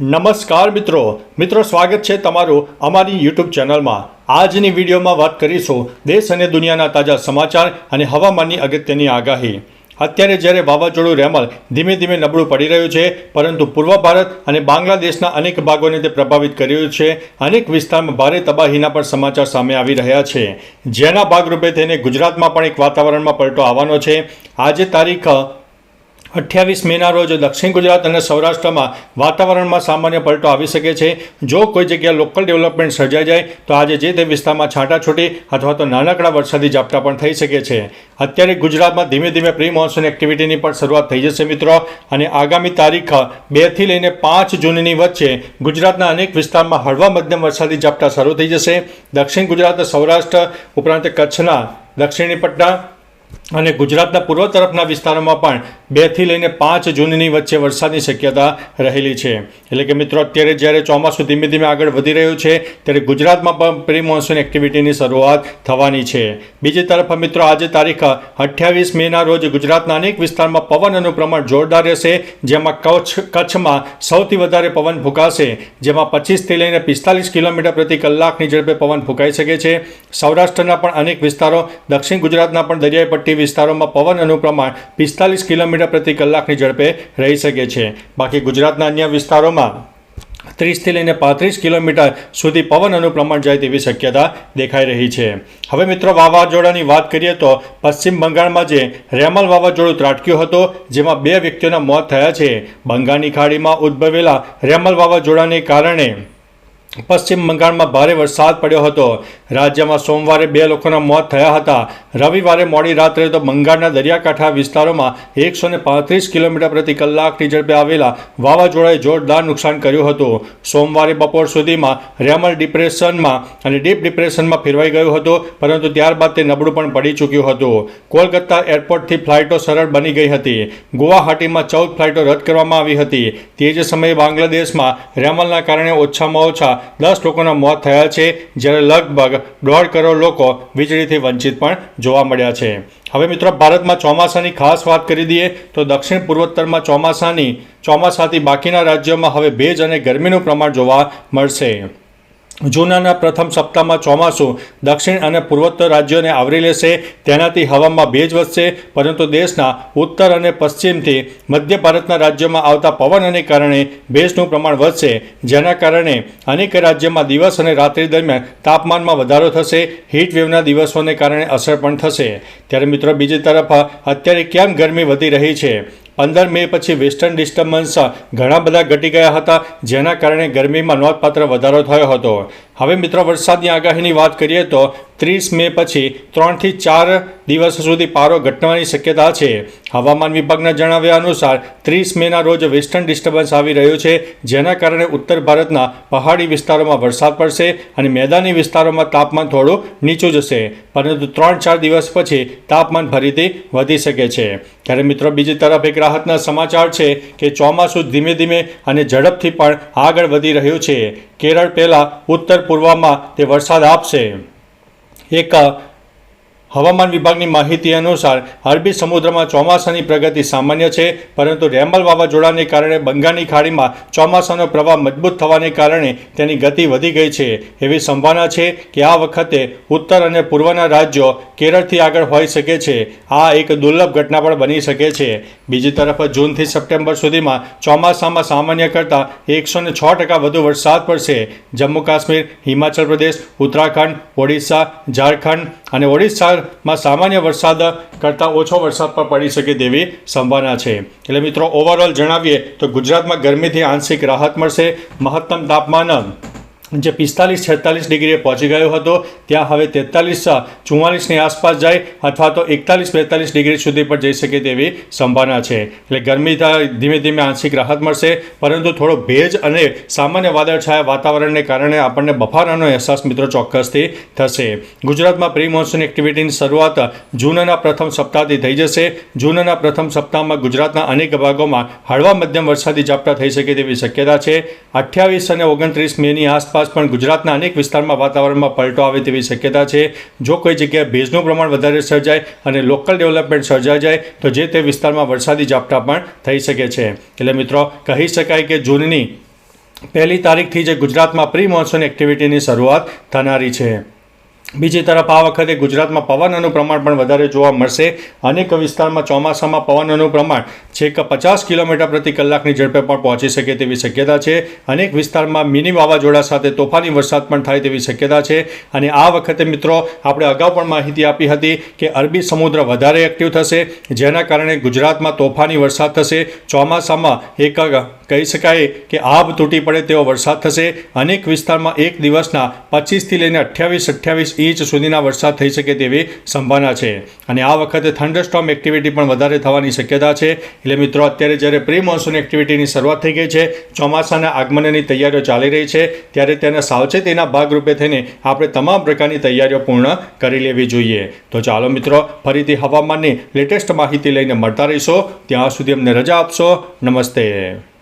નમસ્કાર મિત્રો. મિત્રો, સ્વાગત છે તમારું અમારી યુટ્યુબ ચેનલમાં. આજની વિડીયોમાં વાત કરીશું દેશ અને દુનિયાના તાજા સમાચાર અને હવામાનની અગત્યની આગાહી. અત્યારે જ્યારે વાવાઝોડું રેમલ ધીમે ધીમે નબળું પડી રહ્યું છે, પરંતુ પૂર્વ ભારત અને બાંગ્લાદેશના અનેક ભાગોને તે પ્રભાવિત કરી રહ્યું છે. અનેક વિસ્તારમાં ભારે તબાહીના પણ સમાચાર સામે આવી રહ્યા છે. જેના ભાગરૂપે તેને ગુજરાતમાં પણ એક વાતાવરણમાં પલટો આવવાનો છે. આજે તારીખ અઠ્યાવીસ મેના રોજ દક્ષિણ ગુજરાત અને સૌરાષ્ટ્રમાં વાતાવરણમાં સામાન્ય પલટો આવી શકે છે. જો કોઈ જગ્યાએ લોકલ ડેવલપમેન્ટ સર્જાઈ જાય, તો આજે જે તે વિસ્તારમાં છાંટાછૂટી અથવા તો નાનકડા વરસાદી ઝાપટા પણ થઈ શકે છે. અત્યારે ગુજરાતમાં ધીમે ધીમે પ્રી મોન્સૂન એક્ટિવિટીની પણ શરૂઆત થઈ જશે મિત્રો. અને આગામી તારીખ બેથી લઈને પાંચ જૂનની વચ્ચે ગુજરાતના અનેક વિસ્તારમાં હળવા મધ્યમ વરસાદી ઝાપટા શરૂ થઈ જશે. દક્ષિણ ગુજરાત, સૌરાષ્ટ્ર ઉપરાંત કચ્છના દક્ષિણી પટ્ટા અને ગુજરાતના પૂર્વ તરફના વિસ્તારોમાં પણ બેથી લઈને પાંચ જૂનની વચ્ચે વરસાદની શક્યતા રહેલી છે. એટલે કે મિત્રો, અત્યારે જ્યારે ચોમાસું ધીમે ધીમે આગળ વધી રહ્યું છે, ત્યારે ગુજરાતમાં પણ પ્રી મોન્સૂન એક્ટિવિટીની શરૂઆત થવાની છે. બીજી તરફ મિત્રો, આજે તારીખ અઠ્યાવીસ મેના રોજ ગુજરાતના અનેક વિસ્તારમાં પવનનું પ્રમાણ જોરદાર રહેશે, જેમાં કચ્છ, કચ્છમાં સૌથી વધારે પવન ફૂંકાશે, જેમાં પચીસથી લઈને પિસ્તાલીસ કિલોમીટર પ્રતિ કલાકની ઝડપે પવન ફૂંકાઈ શકે છે. સૌરાષ્ટ્રના પણ અનેક વિસ્તારો દક્ષિણ ગુજરાતના પણ દરિયાઈ પટ્ટી વિસ્તારોમાં પવનનું પ્રમાણ પિસ્તાલીસ કિલોમીટર પ્રતિ કલાકની ઝડપે રહી શકે છે. બાકી ગુજરાતના અન્ય વિસ્તારોમાં ત્રીસથી લઈને પાંત્રીસ કિલોમીટર સુધી પવનનું પ્રમાણ જાય તેવી શક્યતા દેખાઈ રહી છે. હવે મિત્રો વાવાઝોડાની વાત કરીએ તો પશ્ચિમ બંગાળમાં જે રેમલ વાવાઝોડું ત્રાટક્યું હતું, જેમાં બે વ્યક્તિઓના મોત થયા છે. બંગાળની ખાડીમાં ઉદ્ભવેલા રેમલ વાવાઝોડાને કારણે પશ્ચિમ બંગાળમાં ભારે વરસાદ પડ્યો હતો. રાજ્યમાં સોમવારે બે લોકોના મોત થયા હતા. રવિવારે મોડી રાત્રે તો બંગાળના દરિયાકાંઠા વિસ્તારોમાં એકસો ને પાંત્રીસ કિલોમીટર પ્રતિ કલાકની ઝડપે આવેલા વાવાઝોડાએ જોરદાર નુકસાન કર્યું હતું. સોમવારે બપોર સુધીમાં રેમલ ડિપ્રેશનમાં અને ડીપ ડિપ્રેશનમાં ફેરવાઈ ગયું હતું, પરંતુ ત્યારબાદ તે નબળું પણ પડી ચૂક્યું હતું. કોલકાતા એરપોર્ટથી ફ્લાઇટો સરળ બની ગઈ હતી. ગુવાહાટીમાં ચૌદ ફ્લાઇટો રદ કરવામાં આવી હતી. તે જ સમયે બાંગ્લાદેશમાં રેમલના કારણે ઓછામાં ઓછા દસ લોકોના મોત થયા છે, જ્યારે લગભગ દોઢ કરોડ લોકો વીજળીથી વંચિત પણ જોવા મળ્યા છે. હવે મિત્રો, ભારતમાં ચોમાસાની ખાસ વાત કરી દઈએ, તો દક્ષિણ પૂર્વોત્તરમાં ચોમાસાની, ચોમાસાથી બાકીના રાજ્યોમાં હવે ભેજ અને ગરમીનું પ્રમાણ જોવા મળશે. જૂનાના પ્રથમ સપ્તાહમાં ચોમાસું દક્ષિણ અને પૂર્વોત્તર રાજ્યોને આવરી લેશે. તેનાથી હવામાં ભેજ વધશે, પરંતુ દેશના ઉત્તર અને પશ્ચિમથી મધ્ય ભારતના રાજ્યોમાં આવતા પવનને કારણે ભેજનું પ્રમાણ વધશે. જેના કારણે અનેક રાજ્યમાં દિવસ અને રાત્રિ દરમિયાન તાપમાનમાં વધારો થશે. હીટ વેવના દિવસોને કારણે અસર પણ થશે. ત્યારે મિત્રો, બીજી તરફ, અત્યારે કેમ ગરમી વધી રહી છે? પંદર મે પછી વેસ્ટર્ન ડિસ્ટર્બન્સ ઘણા બધા ઘટી ગયા હતા, જેના કારણે ગરમીમાં નોંધપાત્ર વધારો થયો હતો. હવે મિત્રો, વરસાદની આગાહીની વાત કરીએ તો ત્રીસ મે પછી ત્રણથી ચાર દિવસ સુધી પારો ઘટવાની શક્યતા છે. હવામાન વિભાગના જણાવ્યા અનુસાર ત્રીસ મેના રોજ વેસ્ટર્ન ડિસ્ટર્બન્સ આવી રહ્યું છે, જેના કારણે ઉત્તર ભારતના પહાડી વિસ્તારોમાં વરસાદ પડશે અને મેદાની વિસ્તારોમાં તાપમાન થોડું નીચું જશે. પરંતુ ત્રણ ચાર દિવસ પછી તાપમાન ફરીથી વધી શકે છે. ત્યારે મિત્રો, બીજી તરફ એક રાહતના સમાચાર છે કે ચોમાસું ધીમે ધીમે અને ઝડપથી પણ આગળ વધી રહ્યું છે. કેરળ પહેલાં ઉત્તર પૂર્વમાં તે વરસાદ આપશે. એક હવામાન વિભાગની માહિતી અનુસાર અરબી સમુદ્રમાં ચોમાસાની પ્રગતિ સામાન્ય છે, પરંતુ રેમલ વાવાઝોડાને કારણે બંગાળની ખાડીમાં ચોમાસાનો પ્રવાહ મજબૂત થવાને કારણે તેની ગતિ વધી ગઈ છે. એવી સંભાવના છે કે આ વખતે ઉત્તર અને પૂર્વના રાજ્યો કેરળથી આગળ હોઈ શકે છે. આ એક દુર્લભ ઘટના પણ બની શકે છે. બીજી તરફ જૂનથી સપ્ટેમ્બર સુધીમાં ચોમાસામાં સામાન્ય કરતાં એકસો છ ટકા વધુ વરસાદ પડશે. જમ્મુ કાશ્મીર, હિમાચલ પ્રદેશ, ઉત્તરાખંડ, ઓડિશા, ઝારખંડ અને ઓડિશામાં સામાન્ય વરસાદ કરતાં ઓછો વરસાદ પણ પડી શકે તેવી સંભાવના છે. એટલે મિત્રો ઓવરઓલ જણાવીએ તો ગુજરાતમાં ગરમીથી આંશિક રાહત મળશે. મહત્તમ તાપમાન જે પિસ્તાલીસ, છેતાલીસ ડિગ્રીએ પહોંચી ગયો હતો, ત્યાં હવે તેતાલીસ ચુમ્માલીસની આસપાસ જાય અથવા તો એકતાલીસ, બેતાલીસ ડિગ્રી સુધી પણ જઈ શકે તેવી સંભાવના છે. એટલે ગરમી ધીમે ધીમે આંશિક રાહત મળશે, પરંતુ થોડો ભેજ અને સામાન્ય વાદળછાયા વાતાવરણને કારણે આપણને બફારાનો અહેસાસ મિત્રો ચોક્કસથી થશે. ગુજરાતમાં પ્રી મોન્સૂન એક્ટિવિટીની શરૂઆત જૂનના પ્રથમ સપ્તાહથી થઈ જશે. જૂનના પ્રથમ સપ્તાહમાં ગુજરાતના અનેક ભાગોમાં હળવા મધ્યમ વરસાદી ઝાપટા થઈ શકે તેવી શક્યતા છે. અઠ્યાવીસ અને ઓગણત્રીસ મેની આસપાસ આસપાસ પણ ગુજરાતના અનેક વિસ્તારમાં વાતાવરણમાં પલટો આવે તેવી શક્યતા છે. જો કોઈ જગ્યાએ ભેજનું પ્રમાણ વધારે સર્જાય અને લોકલ ડેવલપમેન્ટ સર્જાઈ જાય, તો જે તે વિસ્તારમાં વરસાદી ઝાપટા પણ થઈ શકે છે. એટલે મિત્રો, કહી શકાય કે જૂનની પહેલી તારીખથી જે ગુજરાતમાં પ્રી મોન્સૂન એક્ટિવિટીની શરૂઆત થનારી છે. બીજી તરફ આ વખતે ગુજરાતમાં પવનનું પ્રમાણ પણ વધારે જોવા મળશે. અનેક વિસ્તારમાં ચોમાસામાં પવનનું પ્રમાણ છેક પચાસ કિલોમીટર પ્રતિ કલાકની ઝડપે પણ પહોંચી શકે તેવી શક્યતા છે. અનેક વિસ્તારમાં મિની વાવાઝોડા સાથે તોફાની વરસાદ પણ થાય તેવી શક્યતા છે. અને આ વખતે મિત્રો, આપણે અગાઉ પણ માહિતી આપી હતી કે અરબી સમુદ્ર વધારે એક્ટિવ થશે, જેના કારણે ગુજરાતમાં તોફાની વરસાદ થશે. ચોમાસામાં એક કહી શકાય કે આભ તૂટી પડે તેવો વરસાદ થશે. અનેક વિસ્તારમાં એક દિવસના પચીસથી લઈને અઠ્યાવીસ અઠ્યાવીસ ઇંચ સુધીના વરસાદ થઈ શકે તેવી સંભાવના છે. અને આ વખતે થંડરસ્ટોમ એક્ટિવિટી પણ વધારે થવાની શક્યતા છે. એટલે મિત્રો, અત્યારે જ્યારે પ્રી મોન્સૂન એક્ટિવિટીની શરૂઆત થઈ ગઈ છે, ચોમાસાના આગમનની તૈયારીઓ ચાલી રહી છે, ત્યારે તેના સાવચેતીના ભાગરૂપે થઈને આપણે તમામ પ્રકારની તૈયારીઓ પૂર્ણ કરી લેવી જોઈએ. તો ચાલો મિત્રો, ફરીથી હવામાનની લેટેસ્ટ માહિતી લઈને મળતા રહીશો. ત્યાં સુધી અમને રજા આપશો. નમસ્તે.